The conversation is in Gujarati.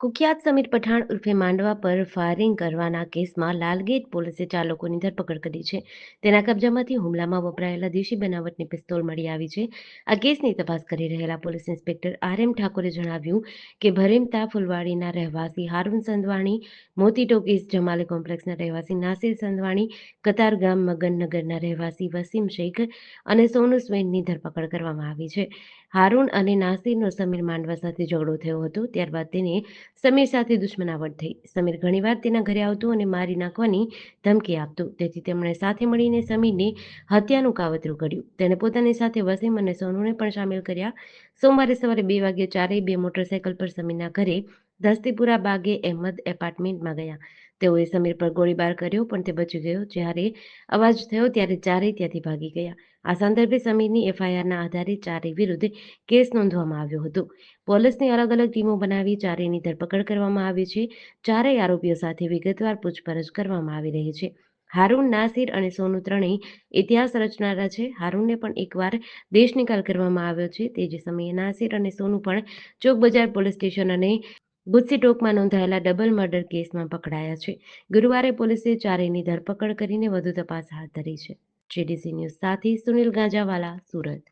કુખ્યાત સમીર પઠાણ ઉર્ફે માંડવા પર ફાયરિંગ કરવાના કેસમાં લાલગેટ પોલીસે ચાર લોકોની ધરપકડ કરી છે. તેના કબજામાંથી હુમલામાં વપરાયેલા દેશી બનાવટની પિસ્તોલ મળી આવી છે. આ કેસની તપાસ કરી રહેલા પોલીસ ઇન્સ્પેક્ટર આર એમ ઠાકોરે જણાવ્યું કે ભરેમતા ફુલવાડીના રહેવાસી હારૂન સંધવાણી મોતી ટોકીસ જમાલે કોમ્પ્લેક્સના રહેવાસી નાસિર સંધવાણી કતારગામ મગનનગરના રહેવાસી વસીમ શેખ અને સોનુ સ્વેનની ધરપકડ કરવામાં આવી છે. હારૂન અને નાસિરનો સમીર માંડવા સાથે ઝઘડો થયો હતો. ત્યારબાદ તેને સમીર સાથે દુશ્મનાવટ થઈ. સમીર ઘણીવાર તેના ઘરે આવતો અને મારી નાખવાની ધમકી આપતો. તેથી તેમણે સાથે મળીને સમીરને હત્યાનું કાવતરું કર્યું. તેણે પોતાની સાથે વસીમ અને સોનુને પણ સામેલ કર્યા. સોમવારે સવારે બે વાગ્યે ચારેય બે મોટરસાયકલ પર સમીરના ઘરે દસ્તીપુરા બાગે અહેમદ એપાર્ટમેન્ટમાં ગયા. તેઓએ સમીર પર ગોળીબાર કર્યો, પણ તે બચી ગયો. જ્યારે અવાજ થયો, ત્યારે ચારેય ત્યાંથી ભાગી ગયા. આ સંદર્ભે સમીરની એફઆઈઆરના આધારે ચારેય વિરુદ્ધ કેસ નોંધવામાં આવ્યો હતો. પોલીસની અલગ અલગ ટીમો બનાવી ચારેયની ધરપકડ કરવામાં આવી છે. ચારેય આરોપીઓ સાથે વિગતવાર પૂછપરછ કરવામાં આવી રહી છે. હારૂન નાસિર અને સોનુ ત્રણેય ઇતિહાસ રચનારા છે. હારૂનને પણ એકવાર દેશ નિકાલ કરવામાં આવ્યો છે. તે જ સમયે નાસિર અને સોનુ પણ ચોક બજાર પોલીસ સ્ટેશન અને ગુસ્સીટોકમાં નોંધાયેલા ડબલ મર્ડર કેસમાં પકડાયા છે. ગુરુવારે પોલીસે ચારેયની ધરપકડ કરીને વધુ તપાસ હાથ ધરી છે. જેડીસી ન્યૂઝ સાથે સુનિલ ગાંજાવાલા, સુરત.